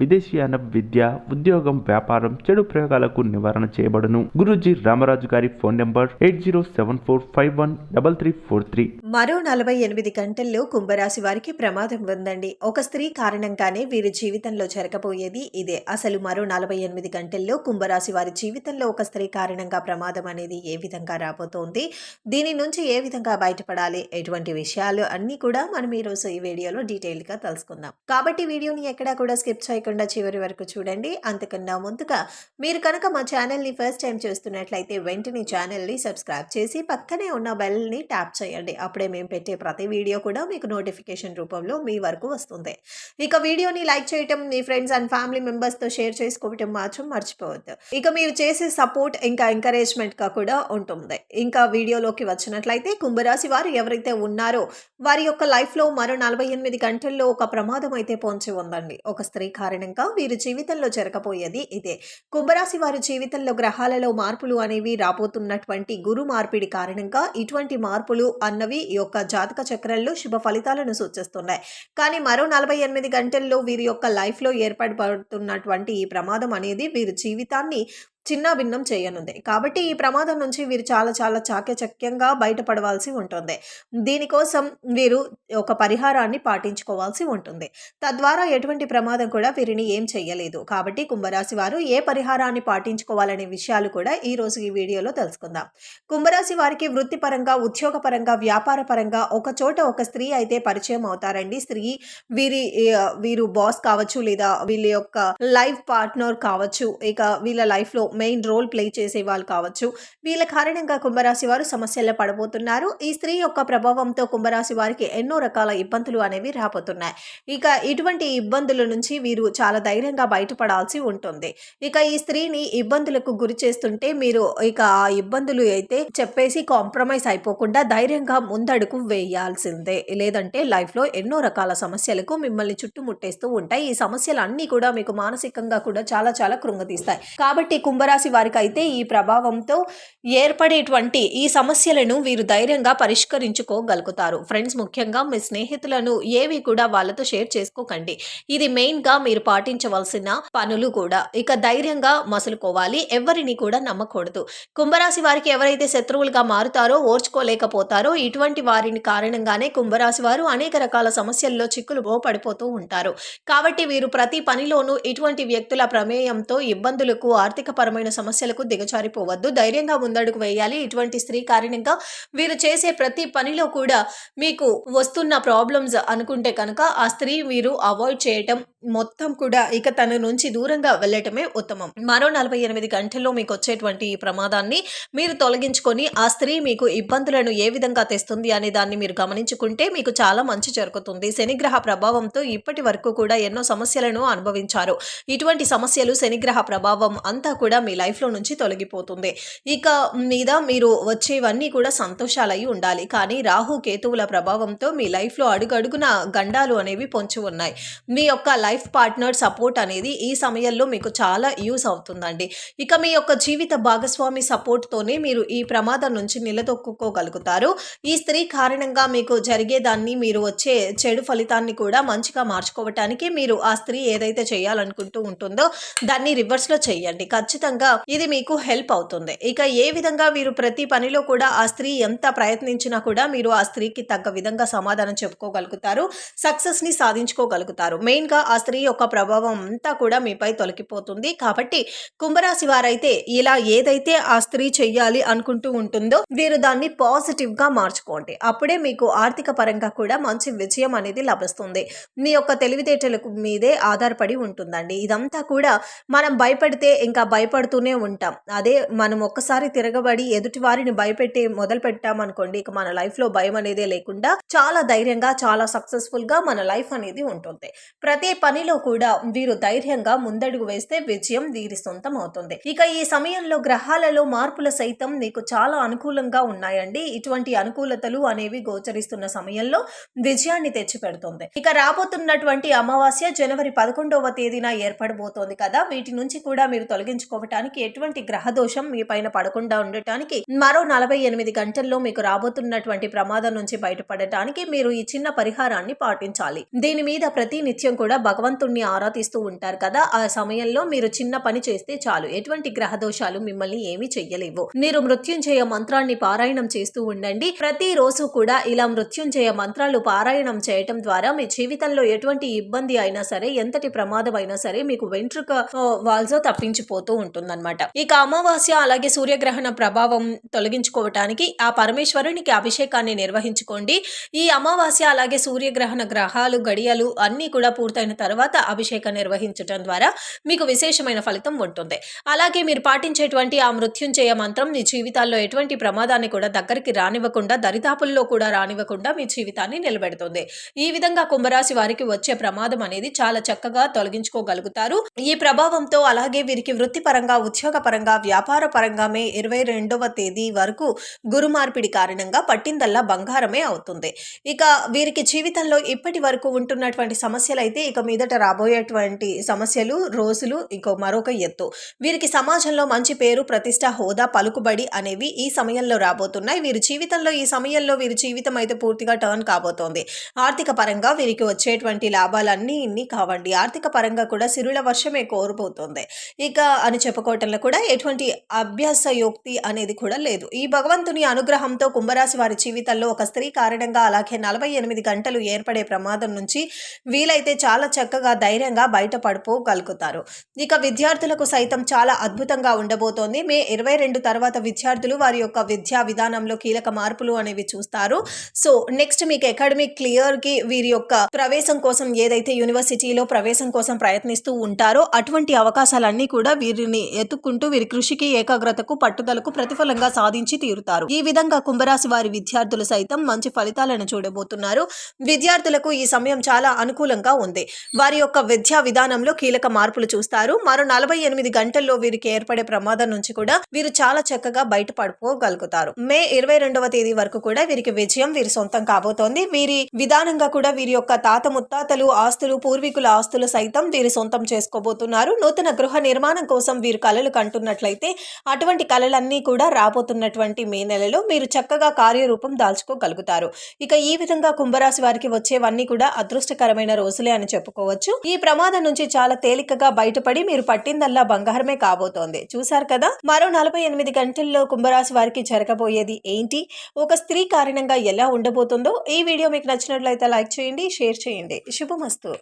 విదేశీయాన విద్య ఉద్యోగం వ్యాపారం చెడు ప్రయోగాలకు నివారణ చేయబడును. గురుజీ రామరాజు గారి phone number eight zero seven four five one double three four three. మరో నలభై ఎనిమిది గంటల్లో కుంభరాశి వారికి ప్రమాదం ఉందండి. ఒక స్త్రీ కారణంగానే వీరి జీవితంలో జరగబోయేది ఇదే. అసలు మరో నలభై ఎనిమిది గంటల్లో కుంభరాశి వారి జీవితంలో ఒక స్త్రీ కారణంగా ప్రమాదం అనేది ఏ విధంగా రాబోతోంది? దీని నుంచి ఏ విధంగా బయటపడాలి? ఎటువంటి విషయాలు అన్నీ కూడా మనం ఈరోజు ఈ వీడియోలో డీటెయిల్గా తెలుసుకుందాం. కాబట్టి వీడియోని ఎక్కడా కూడా స్కిప్ చేయకుండా చివరి వరకు చూడండి. అంతకన్నా ముందుగా మీరు కనుక మా ఛానల్ని ఫస్ట్ టైం చూస్తున్నట్లయితే వెంటనే ఛానల్ని సబ్స్క్రైబ్ చేసి పక్కనే ఉన్న బెల్ని ట్యాప్ చేయండి. అప్పుడే మేము పెట్టే ప్రతి వీడియో కూడా మీకు నోటిఫికేషన్ రూపంలో మీ వరకు వస్తుంది. ఇక వీడియోని లైక్ చేయటం మీ ఫ్రెండ్స్ అండ్ ఫ్యామిలీ మెంబర్స్తో షేర్ చేసుకోవటం మాత్రం మర్చిపోవద్దు. ఇక మీరు చేసే సపోర్ట్ ఇంకా ఎంకరేజ్మెంట్గా కూడా ఉంటుంది. ఇంకా వీడియోలోకి వచ్చినట్లయితే కుంభరాశి వారు ఎవరైతే ఉన్నారో వారి యొక్క లైఫ్లో మరో నలభై ఎనిమిది గంటల్లో ఒక ప్రమాదం అయితే పొంచి ఉందండి. ఒక స్త్రీ కారణంగా వీరి జీవితంలో జరగబోయేది ఇదే. కుంభరాశి వారి జీవితంలో గ్రహాలలో మార్పులు అనేవి రాబోతున్నటువంటి గురు మార్పిడి కారణంగా ఇటువంటి మార్పులు అన్నవి యొక్క జాతక చక్రంలో శుభ ఫలితాలను సూచిస్తున్నాయి. కానీ మరో నలభై ఎనిమిది గంటల్లో వీరి యొక్క లైఫ్లో ఏర్పడబడుతున్నటువంటి ఈ ప్రమాదం అనేది వీరి జీవితాన్ని చిన్న భిన్నం చేయనుంది. కాబట్టి ఈ ప్రమాదం నుంచి వీరు చాలా చాలా చాకచక్యంగా బయటపడవలసి ఉంటుంది. దీనికోసం వీరు ఒక పరిహారాన్ని పాటించుకోవాల్సి ఉంటుంది. తద్వారా ఎటువంటి ప్రమాదం కూడా వీరిని ఏం చేయలేదు కాబట్టి కుంభరాశి వారు ఏ పరిహారాన్ని పాటించుకోవాలనే విషయాలు కూడా ఈ రోజు ఈ వీడియోలో తెలుసుకుందాం. కుంభరాశి వారికి వృత్తిపరంగా ఉద్యోగపరంగా వ్యాపార పరంగా ఒక చోట ఒక స్త్రీ అయితే పరిచయం అవుతారండి. స్త్రీ వీరి వీరు బాస్ కావచ్చు లేదా వీళ్ళ యొక్క లైఫ్ పార్ట్నర్ కావచ్చు. ఇక వీళ్ళ లైఫ్లో మెయిన్ రోల్ ప్లే చేసే వాళ్ళు కావచ్చు. వీళ్ళ కారణంగా కుంభరాశి వారు సమస్యల్లో పడబోతున్నారు. ఈ స్త్రీ యొక్క ప్రభావంతో కుంభరాశి వారికి ఎన్నో రకాల ఇబ్బందులు అనేవి రాబోతున్నాయి. ఇక ఇటువంటి ఇబ్బందుల నుంచి వీరు చాలా ధైర్యంగా బయటపడాల్సి ఉంటుంది. ఇక ఈ స్త్రీని ఇబ్బందులకు గురి చేస్తుంటే మీరు ఇక ఆ ఇబ్బందులు అయితే చెప్పేసి కాంప్రమైజ్ అయిపోకుండా ధైర్యంగా ముందడుగు వేయాల్సిందే. లేదంటే లైఫ్లో ఎన్నో రకాల సమస్యలకు మిమ్మల్ని చుట్టుముట్టేస్తూ ఉంటాయి. ఈ సమస్యలు అన్నీ కూడా మీకు మానసికంగా కూడా చాలా చాలా కృంగతీస్తాయి కాబట్టి కుంభ కుంభరాశి వారికి అయితే ఈ ప్రభావంతో ఏర్పడేటువంటి ఈ సమస్యలను వీరు ధైర్యంగా పరిష్కరించుకోగలుగుతారు. ఫ్రెండ్స్ ముఖ్యంగా మీ స్నేహితులను ఏవి కూడా వాళ్ళతో షేర్ చేసుకోకండి. ఇది మెయిన్గా మీరు పాటించవలసిన పనులు కూడా. ఇక ధైర్యంగా మసులుకోవాలి. ఎవరిని కూడా నమ్మకూడదు. కుంభరాశి వారికి ఎవరైతే శత్రువులుగా మారుతారో ఓర్చుకోలేకపోతారో ఇటువంటి వారిని కారణంగానే కుంభరాశి వారు అనేక రకాల సమస్యల్లో చిక్కులు పడిపోతూ ఉంటారు. కాబట్టి వీరు ప్రతి పనిలోనూ ఇటువంటి వ్యక్తుల ప్రమేయంతో ఇబ్బందులకు ఆర్థిక పరమైన సమస్యలకు దిగజారిపోవద్దు. ధైర్యంగా ముందడుగు వేయాలి. ఇటువంటి స్త్రీ కారణంగా వీరు చేసే ప్రతి పనిలో కూడా మీకు వస్తున్న ప్రాబ్లమ్స్ అనుకుంటే కనుక ఆ స్త్రీ మీరు అవాయిడ్ చేయటం మొత్తం కూడా ఇక తన నుంచి దూరంగా వెళ్ళటమే ఉత్తమం. మరో నలభై ఎనిమిది గంటల్లో మీకు వచ్చేటువంటి ఈ ప్రమాదాన్ని మీరు తొలగించుకొని ఆ స్త్రీ మీకు ఇబ్బందులను ఏ విధంగా తెస్తుంది అనే దాన్ని మీరు గమనించుకుంటే మీకు చాలా మంచి జరుగుతుంది. శనిగ్రహ ప్రభావంతో ఇప్పటి వరకు కూడా ఎన్నో సమస్యలను అనుభవించారు. ఇటువంటి సమస్యలు శనిగ్రహ ప్రభావం అంతా కూడా మీ లైఫ్లో నుంచి తొలగిపోతుంది. ఇక మీద మీరు వచ్చేవన్నీ కూడా సంతోషాలై ఉండాలి. కానీ రాహు కేతువుల ప్రభావంతో మీ లైఫ్లో అడుగడుగున గండాలు అనేవి పొంచి ఉన్నాయి. మీ యొక్క లైఫ్ పార్ట్నర్ సపోర్ట్ అనేది ఈ సమయంలో మీకు చాలా యూస్ అవుతుందండి. ఇక మీ యొక్క జీవిత భాగస్వామి సపోర్ట్తోనే మీరు ఈ ప్రమాదం నుంచి నిలదొక్కుకోగలుగుతారు. ఈ స్త్రీ కారణంగా మీకు జరిగేదాన్ని మీరు వచ్చే చెడు ఫలితాన్ని కూడా మంచిగా మార్చుకోవటానికి మీరు ఆ స్త్రీ ఏదైతే చేయాలనుకుంటూ ఉంటుందో దాన్ని రివర్స్లో చేయండి. ఖచ్చితంగా ఇది మీకు హెల్ప్ అవుతుంది. ఇక ఏ విధంగా మీరు ప్రతి పనిలో కూడా ఆ స్త్రీ ఎంత ప్రయత్నించినా కూడా మీరు ఆ స్త్రీకి తగ్గ విధంగా సమాధానం చెప్పుకోగలుగుతారు సక్సెస్ని సాధించుకోగలుగుతారు. మెయిన్గా ఆ స్త్రీ యొక్క ప్రభావం అంతా కూడా మీపై తొలగిపోతుంది. కాబట్టి కుంభరాశి వారైతే ఇలా ఏదైతే ఆ స్త్రీ చెయ్యాలి అనుకుంటూ ఉంటుందో వీరు దాన్ని పాజిటివ్గా మార్చుకోండి. అప్పుడే మీకు ఆర్థిక పరంగా కూడా మంచి విజయం అనేది లభిస్తుంది. మీ యొక్క తెలివితేటలకు మీదే ఆధారపడి ఉంటుందండి. ఇదంతా కూడా మనం భయపడితే ఇంకా భయపడి భయపడుతూనే ఉంటాం. అదే మనం ఒక్కసారి తిరగబడి ఎదుటి వారిని భయపెట్టి మొదలు పెట్టామనుకోండి ఇక మన లైఫ్లో భయం అనేదే లేకుండా చాలా ధైర్యంగా చాలా సక్సెస్ఫుల్గా మన లైఫ్ అనేది ఉంటుంది. ప్రతి పనిలో కూడా వీరు ధైర్యంగా ముందడుగు వేస్తే విజయం వీరి సొంతం అవుతుంది. ఇక ఈ సమయంలో గ్రహాలలో మార్పుల సైతం మీకు చాలా అనుకూలంగా ఉన్నాయండి. ఇటువంటి అనుకూలతలు అనేవి గోచరిస్తున్న సమయంలో విజయాన్ని తెచ్చిపెడుతుంది. ఇక రాబోతున్నటువంటి అమావాస్య జనవరి పదకొండవ తేదీన ఏర్పడబోతోంది కదా వీటి నుంచి కూడా మీరు తొలగించుకోవటానికి ఎటువంటి గ్రహదోషం మీ పైన పడకుండా ఉండటానికి మరో నలభై ఎనిమిది గంటల్లో మీకు రాబోతున్నటువంటి ప్రమాదం నుంచి బయటపడటానికి మీరు ఈ చిన్న పరిహారాన్ని పాటించాలి. దీని మీద ప్రతి నిత్యం కూడా భగవంతుణ్ణి ఆరాధిస్తూ ఉంటారు కదా. ఆ సమయంలో మీరు చిన్న పని చేస్తే చాలు. ఎటువంటి గ్రహదోషాలు మిమ్మల్ని ఏమీ చెయ్యలేవు. మీరు మృత్యుంజయ మంత్రాన్ని పారాయణం చేస్తూ ఉండండి. ప్రతి రోజు కూడా ఇలా మృత్యుంజయ మంత్రాలు పారాయణం చేయటం ద్వారా మీ జీవితంలో ఎటువంటి ఇబ్బంది అయినా సరే ఎంతటి ప్రమాదం అయినా సరే మీకు వెంట్రుక వాల్సో తప్పించిపోతూ ఉంటుందన్నమాట. ఇక అమావాస్య అలాగే సూర్యగ్రహణ ప్రభావం తొలగించుకోవటానికి ఆ పరమేశ్వరునికి అభిషేకాన్ని నిర్వహించుకోండి. ఈ అమావాస్య అలాగే సూర్యగ్రహణ గ్రహాలు గడియలు అన్నీ కూడా పూర్తయిన తర్వాత అభిషేకం నిర్వహించడం ద్వారా మీకు విశేషమైన ఫలితం ఉంటుంది. అలాగే మీరు పాటించేటువంటి ఆ మృత్యుంజయ మంత్రం మీ జీవితాల్లో ఎటువంటి ప్రమాదాన్ని కూడా దగ్గరికి రానివ్వకుండా దరిదాపుల్లో కూడా రానివ్వకుండా మీ జీవితాన్ని నిలబెడుతుంది. ఈ విధంగా కుంభరాశి వారికి వచ్చే ప్రమాదం అనేది చాలా చక్కగా తొలగించుకోగలుగుతారు. ఈ ప్రభావంతో అలాగే వీరికి వృత్తిపరంగా ఉద్యోగపరంగా వ్యాపార పరంగా మే ఇరవై రెండవ తేదీ వరకు గురు మార్పిడి కారణంగా పట్టిందల్లా బంగారమే అవుతుంది. ఇక వీరికి జీవితంలో ఇప్పటి వరకు ఉంటున్నటువంటి సమస్యలు అయితే ఇక మీదట రాబోయేటువంటి సమస్యలు రోజులు ఇంకో మరొక ఎత్తు. వీరికి సమాజంలో మంచి పేరు ప్రతిష్ట హోదా పలుకుబడి అనేవి ఈ సమయంలో రాబోతున్నాయి. వీరి జీవితంలో ఈ సమయంలో వీరి జీవితం అయితే పూర్తిగా టర్న్ కాబోతోంది. ఆర్థిక పరంగా వీరికి వచ్చేటువంటి లాభాలన్నీ ఇన్ని కావండి. ఆర్థిక పరంగా కూడా సిరుల వర్షమే కోరుపోతుంది ఇక అని చెప్పుకోవటంలో కూడా ఎటువంటి అభ్యాస యోక్తి అనేది కూడా లేదు. ఈ భగవంతుని అనుగ్రహంతో కుంభరాశి వారి జీవితంలో ఒక స్త్రీ కారణంగా అలాగే నలభై ఎనిమిది గంటలు ఏర్పడే ప్రమాదం నుంచి వీలైతే చాలా చక్కగా ధైర్యంగా బయటపడిపోగలుగుతారు. ఇక విద్యార్థులకు సైతం చాలా అద్భుతంగా ఉండబోతోంది. మే ఇరవై రెండు తర్వాత విద్యార్థులు వారి యొక్క విద్యా విధానంలో కీలక మార్పులు అనేవి చూస్తారు. సో నెక్స్ట్ మీకు అకాడమిక్ క్లియర్కి వీరి యొక్క ప్రవేశం కోసం ఏదైతే యూనివర్సిటీలో ప్రవేశం కోసం ప్రయత్నిస్తూ ఉంటారో అటువంటి అవకాశాలన్నీ కూడా వీరిని ఎత్తుకుంటూ వీరి కృషికి ఏకాగ్రతకు పట్టుదలకు ప్రతిఫలంగా సాధించి తీరుతారు. ఈ విధంగా కుంభరాశి వారి విద్యార్థులు సైతం మంచి ఫలితాలను చూడబోతున్నారు. విద్యార్థులకు ఈ సమయం చాలా అనుకూలంగా ఉంది. వారి యొక్క విద్యా విధానంలో కీలక మార్పులు చూస్తారు. మరో నలభై ఎనిమిది గంటల్లో వీరికి ఏర్పడే ప్రమాదం నుంచి కూడా వీరు చాలా చక్కగా బయటపడుకోగలుగుతారు మే ఇరవై రెండవ తేదీ వరకు కూడా వీరికి విజయం వీరి సొంతం కాబోతోంది. వీరి విధానంగా కూడా వీరి యొక్క తాత ముత్తాతలు ఆస్తులు పూర్వీకుల ఆస్తులు సైతం వీరి సొంతం చేసుకోబోతున్నారు. నూతన గృహ నిర్మాణం కోసం వీరు మీరు కళలు కంటున్నట్లయితే అటువంటి కళలన్నీ కూడా రాబోతున్నటువంటి మే నెలలో మీరు చక్కగా కార్యరూపం దాల్చుకోగలుగుతారు. ఇక ఈ విధంగా కుంభరాశి వారికి వచ్చేవన్నీ కూడా అదృష్టకరమైన రోజులే అని చెప్పుకోవచ్చు. ఈ ప్రమాదం నుంచి చాలా తేలికగా బయటపడి మీరు పట్టిందల్లా బంగారమే కాబోతోంది. చూశారు కదా? మరో నలభై ఎనిమిది గంటల్లో కుంభరాశి వారికి జరగబోయేది ఏంటి? ఒక స్త్రీ కారణంగా ఎలా ఉండబోతుందో ఈ వీడియో మీకు నచ్చినట్లయితే లైక్ చేయండి షేర్ చేయండి. శుభమస్తు.